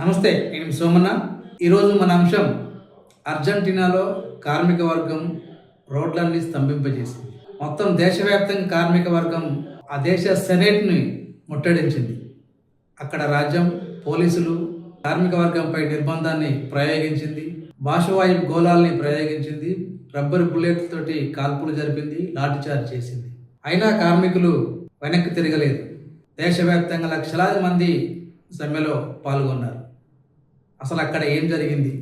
నమస్తే నేను సోమన్న. ఈరోజు మన అంశం అర్జెంటీనాలో కార్మిక వర్గం రోడ్లన్నీ స్తంభింపజేసింది. మొత్తం దేశవ్యాప్తంగా కార్మిక వర్గం ఆ దేశ సెనేట్ని ముట్టడించింది. అక్కడ రాజ్యం పోలీసులు కార్మిక వర్గంపై నిర్బంధాన్ని ప్రయోగించింది. భాషవాయు గోళాల్ని ప్రయోగించింది. రబ్బర్ బుల్లెట్ తోటి కాల్పులు జరిపింది లాఠీచార్జ్ చేసింది. అయినా కార్మికులు వెనక్కి తిరగలేదు. దేశవ్యాప్తంగా లక్షలాది మంది సమ్మెలో పాల్గొన్నారు. అసలు అక్కడ ఏం జరిగింది?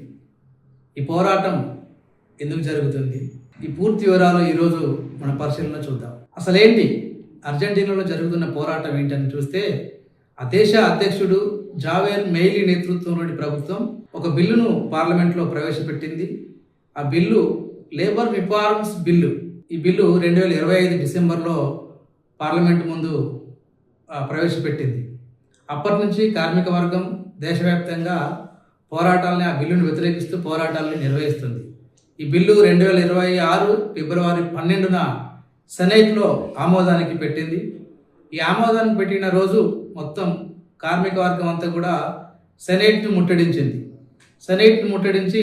ఈ పోరాటం ఎందుకు జరుగుతుంది? ఈ పూర్తి వివరాలు ఈరోజు మన పరిశీలన చూద్దాం. అసలు ఏంటి అర్జెంటీనాలో జరుగుతున్న పోరాటం ఏంటని చూస్తే ఆ దేశ అధ్యక్షుడు జావేర్ మెయిలీ నేతృత్వంలోని ప్రభుత్వం ఒక బిల్లును పార్లమెంట్లో ప్రవేశపెట్టింది. ఆ బిల్లు లేబర్ రిఫార్మ్స్ బిల్లు. ఈ బిల్లు రెండు వేల ఇరవై ఐదు డిసెంబర్లో పార్లమెంట్ ముందు ప్రవేశపెట్టింది. అప్పటి నుంచి కార్మిక వర్గం దేశవ్యాప్తంగా పోరాటాలని ఆ బిల్లును వ్యతిరేకిస్తూ పోరాటాలని నిర్వహిస్తుంది. ఈ బిల్లు రెండు వేల ఇరవై ఆరు ఫిబ్రవరి పన్నెండున సెనైట్లో ఆమోదానికి పెట్టింది. ఈ ఆమోదానికి పెట్టిన రోజు మొత్తం కార్మిక వర్గం అంతా కూడా సెనేట్ను ముట్టడించింది. సెనేట్ను ముట్టడించి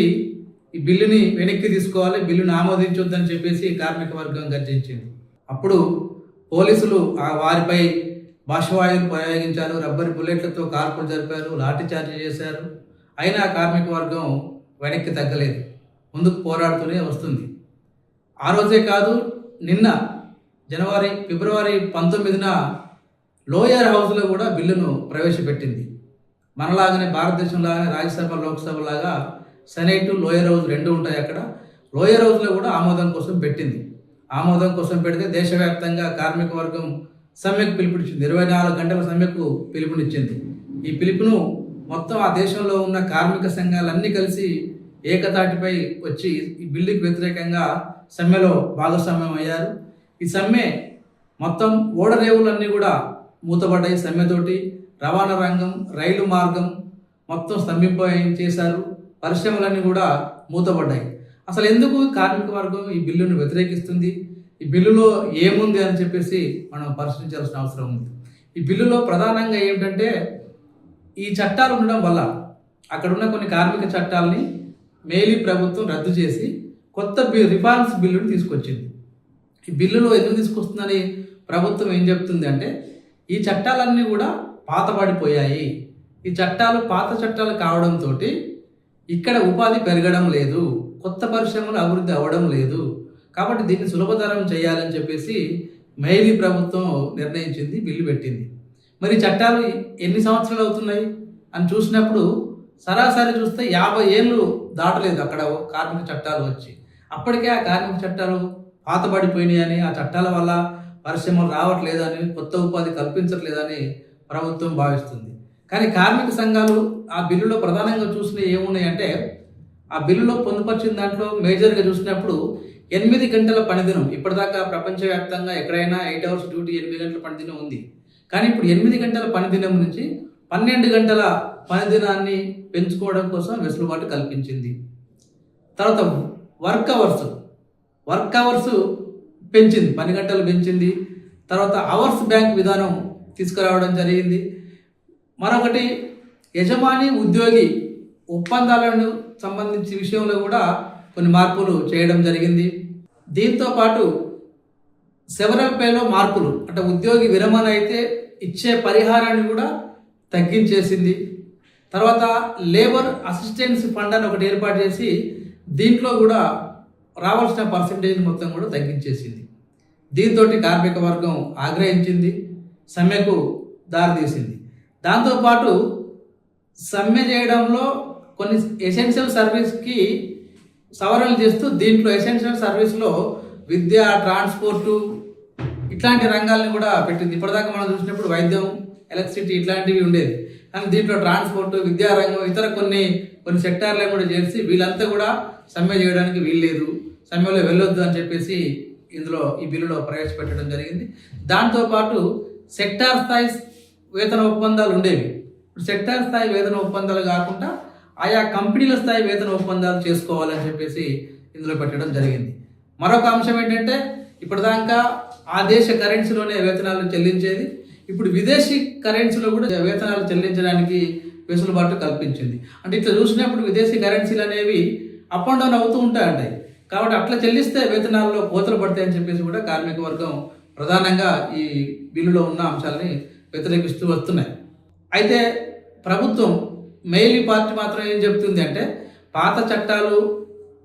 ఈ బిల్లుని వెనక్కి తీసుకోవాలి బిల్లును ఆమోదించొద్దని చెప్పేసి కార్మిక వర్గం గర్జించింది. అప్పుడు పోలీసులు ఆ వారిపై భాషవాయువులు ప్రయోగించారు రబ్బర్ బుల్లెట్లతో కాల్పులు జరిపారు లాఠీచార్జ్ చేశారు. అయినా కార్మిక వర్గం వెనక్కి తగ్గలేదు. ముందుకు పోరాడుతూనే వస్తుంది. ఆ రోజే కాదు నిన్న జనవరి ఫిబ్రవరి పంతొమ్మిదిన లోయర్ హౌస్లో కూడా బిల్లును ప్రవేశపెట్టింది. మనలాగానే భారతదేశంలాగానే రాజ్యసభ లోక్సభ లాగా సెనేటు లోయర్ హౌస్ రెండు ఉంటాయి అక్కడ. లోయర్ హౌస్లో కూడా ఆమోదం కోసం పెట్టింది. ఆమోదం కోసం పెడితే దేశవ్యాప్తంగా కార్మిక వర్గం సమ్మెకు పిలుపునిచ్చింది. ఇరవై నాలుగు గంటల సమ్మెకు పిలుపునిచ్చింది. ఈ పిలుపును మొత్తం ఆ దేశంలో ఉన్న కార్మిక సంఘాలన్నీ కలిసి ఏకతాటిపై వచ్చి ఈ బిల్లుకి వ్యతిరేకంగా సమ్మెలో భాగస్వామ్యం అయ్యారు. ఈ సమ్మె మొత్తం ఓడరేవులన్నీ కూడా మూతపడ్డాయి సమ్మెతోటి. రవాణా రంగం రైలు మార్గం మొత్తం స్తంభింప చేశారు. పరిశ్రమలన్నీ కూడా మూతపడ్డాయి. అసలు ఎందుకు కార్మిక వర్గం ఈ బిల్లును వ్యతిరేకిస్తుంది? ఈ బిల్లులో ఏముంది అని చెప్పేసి మనం పరిశీలించాల్సిన అవసరం ఉంది. ఈ బిల్లులో ప్రధానంగా ఏమిటంటే ఈ చట్టాలు ఉండడం వల్ల అక్కడున్న కొన్ని కార్మిక చట్టాలని మేలీ ప్రభుత్వం రద్దు చేసి కొత్త బిల్ రిఫార్మ్స్ బిల్లును తీసుకొచ్చింది. ఈ బిల్లులో ఎందుకు తీసుకొస్తుందని ప్రభుత్వం ఏం చెప్తుంది అంటే ఈ చట్టాలన్నీ కూడా పాతబడిపోయాయి. ఈ చట్టాలు పాత చట్టాలు కావడంతో ఇక్కడ ఉపాధి పెరగడం లేదు కొత్త పరిశ్రమలు అభివృద్ధి అవ్వడం లేదు. కాబట్టి దీన్ని సులభతరం చేయాలని చెప్పేసి మైలీ ప్రభుత్వం నిర్ణయించింది బిల్లు పెట్టింది. మరి చట్టాలు ఎన్ని సంవత్సరాలు అవుతున్నాయి అని చూసినప్పుడు సరాసరి చూస్తే యాభై ఏళ్ళు దాటలేదు అక్కడ కార్మిక చట్టాలు వచ్చి. అప్పటికే ఆ కార్మిక చట్టాలు పాతబడిపోయినాయని ఆ చట్టాల వల్ల పరిశ్రమలు రావట్లేదని కొత్త ఉపాధి కల్పించట్లేదని ప్రభుత్వం భావిస్తుంది. కానీ కార్మిక సంఘాలు ఆ బిల్లులో ప్రధానంగా చూసినవి ఏమున్నాయంటే ఆ బిల్లులో పొందుపరిచిన దాంట్లో మేజర్గా చూసినప్పుడు ఎనిమిది గంటల పనిదినం ఇప్పటిదాకా ప్రపంచవ్యాప్తంగా ఎక్కడైనా ఎయిట్ అవర్స్ డ్యూటీ ఎనిమిది గంటల పనిదినం ఉంది. కానీ ఇప్పుడు ఎనిమిది గంటల పనిదినం నుంచి పన్నెండు గంటల పనిదినాన్ని పెంచుకోవడం కోసం వెసులుబాటు కల్పించింది. తర్వాత వర్క్ అవర్స్. వర్క్ అవర్స్ పెంచింది. పని గంటలు పెంచింది. తర్వాత అవర్స్ బ్యాంక్ విధానం తీసుకురావడం జరిగింది. మరొకటి యజమాని ఉద్యోగి ఒప్పందాలను సంబంధించి విషయంలో కూడా కొన్ని మార్పులు చేయడం జరిగింది. దీంతో పాటు సెవరల్ పేలో మార్పులు అంటే ఉద్యోగి విరమణ అయితే ఇచ్చే పరిహారాన్ని కూడా తగ్గించేసింది తర్వాత లేబర్ అసిస్టెన్స్ ఫండ్ అని ఒకటి ఏర్పాటు చేసి దీంట్లో కూడా రావాల్సిన పర్సంటేజ్ మొత్తం కూడా తగ్గించేసింది దీంతో కార్మిక వర్గం ఆగ్రహించింది సమ్మెకు దారితీసింది దాంతోపాటు సమ్మె చేయడంలో కొన్ని ఎసెన్షియల్ సర్వీస్కి సవరణలు చేస్తూ దీంట్లో ఎసెన్షియల్ సర్వీస్లో విద్య ట్రాన్స్పోర్టు ఇట్లాంటి రంగాలను కూడా పెట్టింది. ఇప్పటిదాకా మనం చూసినప్పుడు వైద్యం ఎలక్ట్రిసిటీ ఇట్లాంటివి ఉండేది కానీ దీంట్లో ట్రాన్స్పోర్ట్ విద్యారంగం ఇతర కొన్ని కొన్ని సెక్టార్లను కూడా చేసి వీళ్ళంతా కూడా సమ్మె చేయడానికి వీల్లేదు. సమ్మెలో వెళ్ళొద్దు అని చెప్పేసి ఇందులో ఈ బిల్లులో ప్రవేశపెట్టడం జరిగింది. దాంతోపాటు సెక్టార్ స్థాయి వేతన ఒప్పందాలు ఉండేవి. ఇప్పుడు సెక్టార్ స్థాయి వేతన ఒప్పందాలు కాకుండా ఆయా కంపెనీల స్థాయి వేతన ఒప్పందాలు చేసుకోవాలని చెప్పేసి ఇందులో పెట్టడం జరిగింది. మరొక అంశం ఏంటంటే ఇప్పటిదాకా ఆ దేశ కరెన్సీలోనే వేతనాలు చెల్లించేది ఇప్పుడు విదేశీ కరెన్సీలో కూడా వేతనాలు చెల్లించడానికి వెసులుబాటు కల్పించింది. అంటే ఇట్లా చూసినప్పుడు విదేశీ కరెన్సీలు అనేవి అప్ అండ్ డౌన్ అవుతూ ఉంటాయండి. కాబట్టి అట్లా చెల్లిస్తే వేతనాల్లో కోతలు పడతాయని చెప్పేసి కూడా కార్మిక వర్గం ప్రధానంగా ఈ బిల్లులో ఉన్న అంశాలని వ్యతిరేకిస్తూ వస్తున్నాయి. అయితే ప్రభుత్వం మెయిలీ పార్టీ మాత్రం ఏం చెప్తుంది అంటే పాత చట్టాలు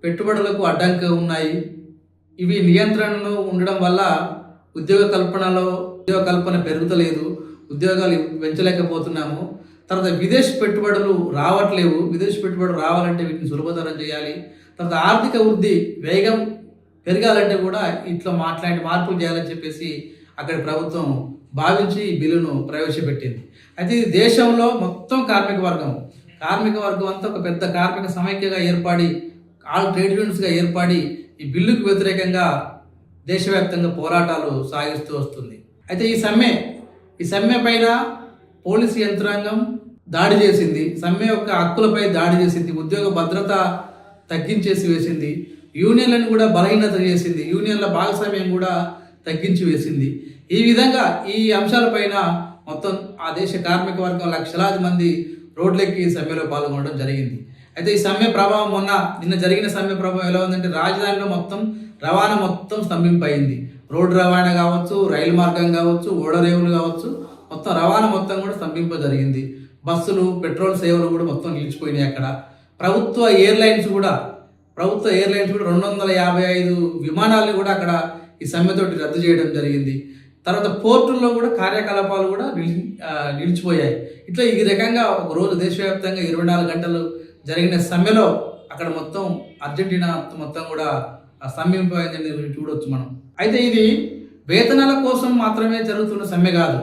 పెట్టుబడులకు అడ్డంకి ఉన్నాయి. ఇవి నియంత్రణలో ఉండడం వల్ల ఉద్యోగ కల్పనలో ఉద్యోగ కల్పన పెరుగుతలేదు ఉద్యోగాలు పెంచలేకపోతున్నాము. తర్వాత విదేశీ పెట్టుబడులు రావట్లేవు. విదేశీ పెట్టుబడులు రావాలంటే వీటిని సులభతరం చేయాలి. తర్వాత ఆర్థిక వృద్ధి వేగం పెరగాలంటే కూడా ఇట్లా మాట్లాడి మార్పులు చేయాలని చెప్పేసి అక్కడ ప్రభుత్వం భావించి ఈ బిల్లును ప్రవేశపెట్టింది. అయితే ఇది దేశంలో మొత్తం కార్మిక వర్గం. కార్మిక వర్గం అంతా ఒక పెద్ద కార్మిక సమైక్యగా ఏర్పడి ఆల్ ట్రేడ్ యూనియన్స్గా ఏర్పడి ఈ బిల్లుకు వ్యతిరేకంగా దేశవ్యాప్తంగా పోరాటాలు సాగిస్తూ వస్తుంది. అయితే ఈ సమ్మె ఈ సమ్మె పైన పోలీసు యంత్రాంగం దాడి చేసింది. సమ్మె యొక్క హక్కులపై దాడి చేసింది. ఉద్యోగ భద్రత తగ్గించేసి వేసింది. యూనియన్లను కూడా బలహీనత చేసింది. యూనియన్ల భాగస్వామ్యం కూడా తగ్గించి వేసింది. ఈ విధంగా ఈ అంశాలపైన మొత్తం ఆ దేశ కార్మిక వర్గం లక్షలాది మంది రోడ్లెక్కి ఈ సమ్మెలో పాల్గొనడం జరిగింది. అయితే ఈ సమ్మె ప్రభావం మొన్న నిన్న జరిగిన సమ్మె ప్రభావం ఎలా ఉందంటే రాజధానిలో మొత్తం రవాణా మొత్తం స్తంభింపయింది రోడ్డు రవాణా కావచ్చు రైలు మార్గం కావచ్చు ఓడరేవులు కావచ్చు మొత్తం రవాణా మొత్తం కూడా స్తంభింప జరిగింది బస్సులు పెట్రోల్ సేవలు కూడా మొత్తం నిలిచిపోయినాయి అక్కడ. ప్రభుత్వ ఎయిర్లైన్స్ కూడా ప్రభుత్వ ఎయిర్లైన్స్ కూడా రెండు వందల యాభై ఐదు విమానాలు కూడా అక్కడ ఈ సమ్మెతోటి రద్దు చేయడం జరిగింది. తర్వాత పోర్టుల్లో కూడా కార్యకలాపాలు కూడా నిలిచిపోయాయి. ఇట్లా ఈ రకంగా ఒక రోజు దేశవ్యాప్తంగా ఇరవై నాలుగు గంటలు జరిగిన సమ్మెలో అక్కడ మొత్తం అర్జెంటీనా మొత్తం కూడా ఆ అనేది చూడొచ్చు మనం. అయితే ఇది వేతనాల కోసం మాత్రమే జరుగుతున్న సమ్మె కాదు.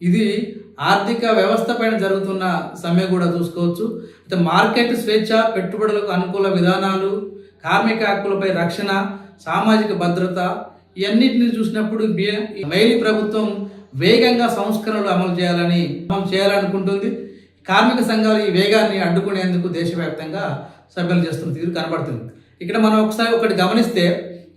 ఇది ఆర్థిక వ్యవస్థ పైన జరుగుతున్న సమ్మె కూడా చూసుకోవచ్చు. అయితే మార్కెట్ స్వేచ్ఛ పెట్టుబడులకు అనుకూల విధానాలు కార్మిక హక్కులపై రక్షణ సామాజిక భద్రత ఇవన్నిటిని చూసినప్పుడు బి- ప్రభుత్వం వేగంగా సంస్కరణలు అమలు చేయాలని అమలు చేయాలనుకుంటుంది. కార్మిక సంఘాలు ఈ వేగాన్ని అడ్డుకునేందుకు దేశవ్యాప్తంగా సభ్యులు చేస్తున్న తీరు కనబడుతుంది. ఇక్కడ మనం ఒకసారి ఒకటి గమనిస్తే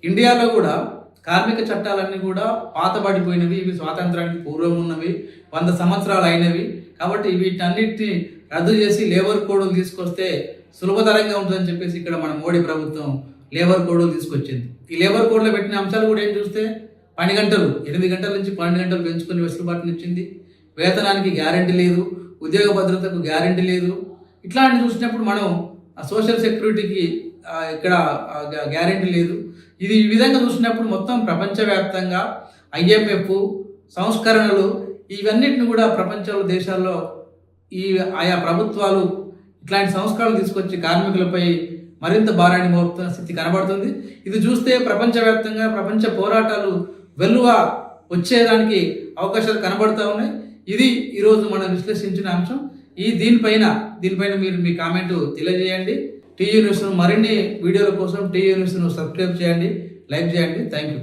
ఇండియాలో కూడా కార్మిక చట్టాలన్నీ కూడా పాతబడిపోయినవి ఇవి స్వాతంత్రానికి పూర్వం ఉన్నవి వంద సంవత్సరాలు అయినవి. కాబట్టి వీటన్నిటిని రద్దు చేసి లేబర్ కోడ్లు తీసుకొస్తే సులభతరంగా ఉంటుందని చెప్పేసి ఇక్కడ మన మోడీ ప్రభుత్వం లేబర్ కోడ్ తీసుకొచ్చింది. ఈ లేబర్ కోడ్లో పెట్టిన అంశాలు కూడా ఏం చూస్తే పని గంటలు ఎనిమిది గంటల నుంచి పన్నెండు గంటలు పెంచుకుని వెసులుబాటుని ఇచ్చింది. వేతనానికి గ్యారంటీ లేదు ఉద్యోగ భద్రతకు గ్యారంటీ లేదు. ఇట్లాంటి చూసినప్పుడు మనం ఆ సోషల్ సెక్యూరిటీకి ఇక్కడ గ్యారంటీ లేదు. ఇది ఈ విధంగా చూసినప్పుడు మొత్తం ప్రపంచవ్యాప్తంగా ఐఎంఎఫ్ సంస్కరణలు ఇవన్నిటిని కూడా ప్రపంచంలో దేశాల్లో ఈ ఆయా ప్రభుత్వాలు ఇట్లాంటి సంస్కరణలు తీసుకొచ్చి కార్మికులపై మరింత భారాన్ని మోపుతున్న స్థితి కనబడుతుంది. ఇది చూస్తే ప్రపంచవ్యాప్తంగా ప్రపంచ పోరాటాలు వెల్లువ వచ్చేదానికి అవకాశాలు కనబడుతూ ఉన్నాయి. ఇది ఈరోజు మనం విశ్లేషించిన అంశం. ఈ దీనిపైన దీనిపైన మీరు మీ కామెంట్ తెలియజేయండి. టీయూ న్యూస్ను మరిన్ని వీడియోల కోసం టీయూ న్యూస్ను సబ్స్క్రైబ్ చేయండి. లైక్ చేయండి. Thank you